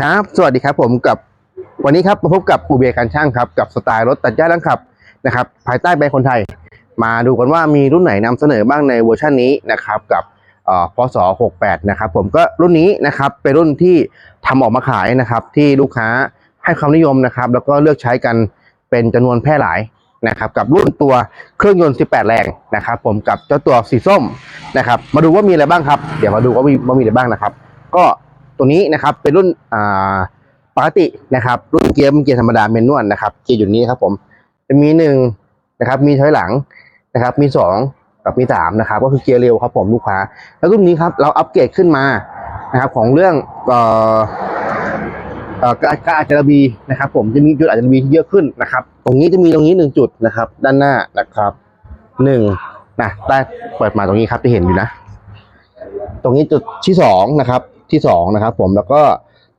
ครับ สวัสดีครับผมกับวันนี้ครับมาพบกับอูเบการช่างครับกับสไตล์รถตัดหญ้าลังขับนะครับภายใต้แบรนด์คนไทย มาดูกันว่ามีรุ่นไหนนำเสนอบ้างในเวอร์ชันนี้นะครับกับเอ่อพศ68นะครับผมก็รุ่นนี้นะครับเป็นรุ่นที่ทำออกมาขายนะครับที่ลูกค้าให้ความนิยมนะครับแล้วก็เลือกใช้กันเป็นจำนวนแพร่หลายนะครับกับรุ่นตัวเครื่องยนต์ 18 แรงนะครับผมกับเจ้าตัวสีส้มนะครับมาดูว่ามีอะไรบ้างครับ เดี๋ยวมาดูว่ามีว่ามีอะไรบ้างนะครับ ก็ ตัวนี้นะครับเป็นรุ่นอ่าปกตินะครับ รุ่นเกียร์เป็นเกียร์ธรรมดาเมนนวลนะครับเกียร์อยู่นี้ครับผมจะมีหนึ่งนะครับ มีถอยหลังนะครับ มีสองกับมีสามนะครับ ก็คือเกียร์เร็วครับผมลูกค้า แล้วรุ่นนี้ครับเราอัปเกรดขึ้นมานะครับของเรื่องเอ่อเอ่อการการอัจฉรินะครับ ผมจะมีจุดอัจฉริที่เยอะขึ้นนะครับ ตรงนี้จะมีตรงนี้หนึ่งจุดนะครับ ด้านหน้านะครับหนึ่งนะใต้เปิดมาตรงนี้ครับจะเห็นอยู่นะ ตรงนี้จุดที่สองนะครับที่สองนะครับผมแล้วก็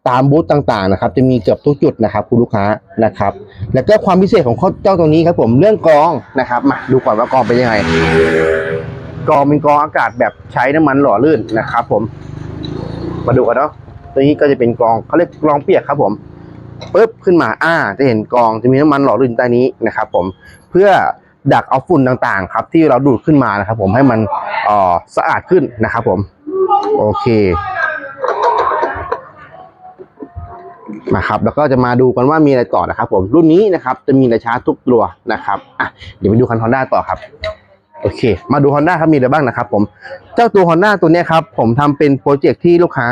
ตามบูธต่างๆนะครับ จะมีเกือบทุกจุดนะครับคุณลูกค้านะครับ แล้วก็ความพิเศษของเจ้าตัวนี้ครับผมเรื่องกองนะครับมาดูก่อนว่ากองเป็นยังไงกองเป็นกองอากาศแบบใช้น้ำมันหล่อลื่นนะครับ ผมมาดูกันเนาะตัวนี้ก็จะเป็นกองเขาเรียกกองเปียกครับผมปึ๊บขึ้นมาอ่า จะเห็นกองจะมีน้ำมันหล่อลื่นใต้นี้นะครับ ผมเพื่อดักเอาฝุ่นต่างๆ ครับที่เราดูดขึ้นมานะครับ ผมให้มันอ่อสะอาดขึ้นนะครับ ผม โอเค มาครับแล้วก็จะมาดูกันว่ามีอะไรต่อนะครับ ผมรุ่นนี้นะครับจะมีระช้าทุกตัวนะครับอะเดี๋ยวไปดูคันฮอนด้าต่อครับโอเค มาดู Honda ครับมีอะไรบ้างนะครับ ผม เจ้าตัว Honda ตัวนี้ครับผมทำเป็นโปรเจกต์ที่ลูกค้า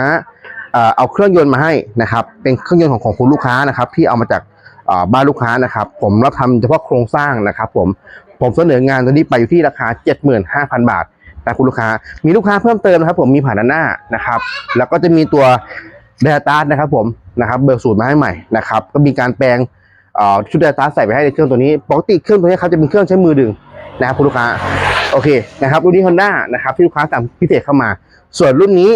เอาเครื่องยนต์มาให้นะครับ เป็นเครื่องยนต์ของของคุณลูกค้านะครับ ที่เอามาจากบ้านลูกค้านะครับ ผมรับทำเฉพาะโครงสร้างนะครับ ผมผมเสนองานตัวนี้ไปอยู่ที่ราคา 75,000 บาทแต่คุณลูกค้า มีลูกค้าเพิ่มเติมนะครับ ผมมีผ่านหน้านะครับ แล้วก็จะมีตัว เดลต้านะครับผมนะครับเบิกสูตรมาให้ใหม่นะครับก็มีการแปลงชุดเดลต้าใส่ไปให้ในเครื่องตัวนี้ปกติเครื่องตัวนี้ครับจะเป็นเครื่องใช้มือดึงนะครับคุณลูกค้าโอเคนะครับรุ่นนี้ Honda นะครับที่ลูกค้าสั่งพิเศษเข้ามา ส่วนรุ่นนี้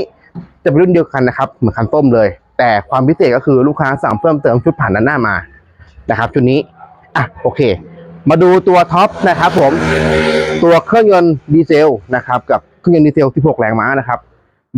จะเป็นรุ่นเดียวกันนะครับเหมือนคันต้มเลย แต่ความพิเศษก็คือลูกค้าสั่งเพิ่มเติมชุดผ่านด้านหน้ามานะครับชุดนี้อะโอเค มาดูตัวท็อปนะครับผมตัวเครื่องยนต์ดีเซลนะครับกับเครื่องยนต์ดีเซล 16 แรงม้านะครับ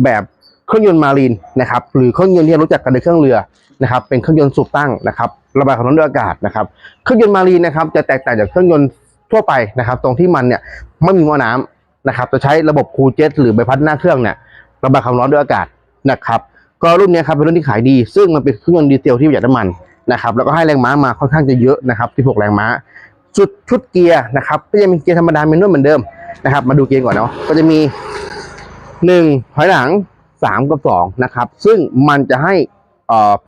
แบบ เครื่องยนต์มารีนนะครับหรือเครื่องยนต์ที่เรารู้จักกันในเครื่องเรือนะครับเป็นเครื่องยนต์สูบตั้งนะครับระบายความร้อนด้วยอากาศนะครับเครื่องยนต์มารีนนะครับจะแตกต่างจากเครื่องยนต์ทั่วไปนะครับ ตรงที่มันเนี่ยไม่มีหม้อน้ำนะครับจะใช้ระบบคูลเจ็ตหรือใบพัดหน้าเครื่องเนี่ยระบายความร้อนด้วยอากาศนะครับก็รุ่นนี้ครับเป็นรุ่นที่ขายดี ซึ่งมันเป็นเครื่องยนต์ดีเซลที่ประหยัดน้ำมันนะครับแล้วก็ให้แรงม้ามาค่อนข้างจะเยอะนะครับ16แรงม้าชุดชุดเกียร์นะครับก็ยังเป็นเกียร์ธรรมดาเมนวลเหมือนเดิมนะครับมาดูเกียร์ก่อนเนาะก็จะมีหนึ่งถอยหลัง สามกับสองนะครับ ซึ่งมันจะให้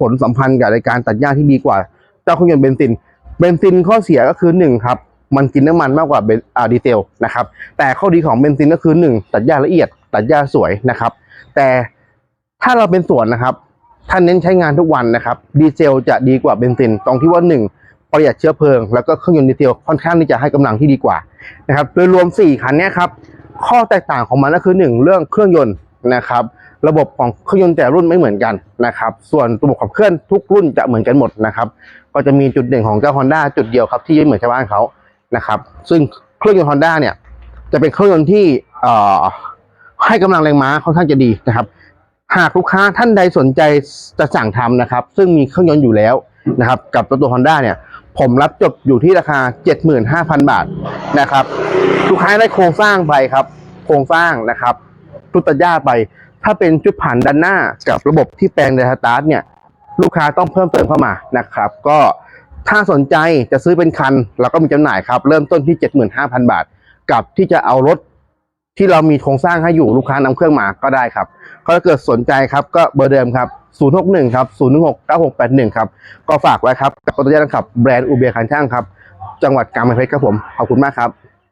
ผลสัมพันธ์กับในการตัดหญ้าที่ดีกว่า เจ้าเครื่องยนต์เบนซิน เบนซินข้อเสียก็คือหนึ่งครับ มันกินน้ำมันมากกว่าเบนดีเซลนะครับ แต่ข้อดีของเบนซินก็คือหนึ่งตัดหญ้าละเอียด ตัดหญ้าสวยนะครับ แต่ถ้าเราเป็นสวนนะครับถ้านเน้นใช้งานทุกวันนะครับ ดีเซลจะดีกว่าเบนซิน ตรงที่ว่าหนึ่งประหยัดเชื้อเพลิง แล้วก็เครื่องยนต์ดีเซลค่อนข้างที่จะให้กำลังที่ดีกว่านะครับ โดยรวม 4 คันนี้ครับ ข้อแตกต่างของมันก็คือ 1 เรื่องเครื่องยนต์นะครับ ระบบของเครื่องยนต์แต่รุ่นไม่เหมือนกันนะครับ ส่วนระบบขับเคลื่อนทุกรุ่นจะเหมือนกันหมดนะครับ ก็จะมีจุดเด่นของเจ้า Honda จุดเดียวครับที่ไม่เหมือนชาวบ้านเขานะครับ ซึ่งเครื่องยนต์ Honda เนี่ยจะเป็นเครื่องยนต์ที่ให้กำลังแรงม้าค่อนข้างจะดีนะครับ หากลูกค้าท่านใดสนใจจะสั่งทำนะครับ ซึ่งมีเครื่องยนต์อยู่แล้วนะครับ กับตัวตัว Honda เนี่ย ผมรับจบอยู่ที่ราคา 75,000 บาทนะครับ ลูกค้าได้โครงสร้างไปครับ โครงสร้างนะครับชุตัดหญ้าไป ถ้าเป็นชุดผ่านด้านหน้ากับระบบที่แปลงเดทสตาร์ทเนี่ยลูกค้าต้องเพิ่มเติมเข้ามานะครับ ก็ถ้าสนใจจะซื้อเป็นคันเราก็มีจำหน่ายครับ เริ่มต้นที่ 75,000 บาท กับที่จะเอารถที่เรามีโครงสร้างให้อยู่ลูกค้านำเครื่องมาก็ได้ครับก็ถ้าเกิดสนใจครับก็เบอร์เดิมครับ 061 ครับ 016 9681 ครับ ก็ฝากไว้ครับ กับโตโยต้าขับแบรนด์อูเบียคันช่างครับ จังหวัดกำแพงเพชรครับผม ขอบคุณมากครับ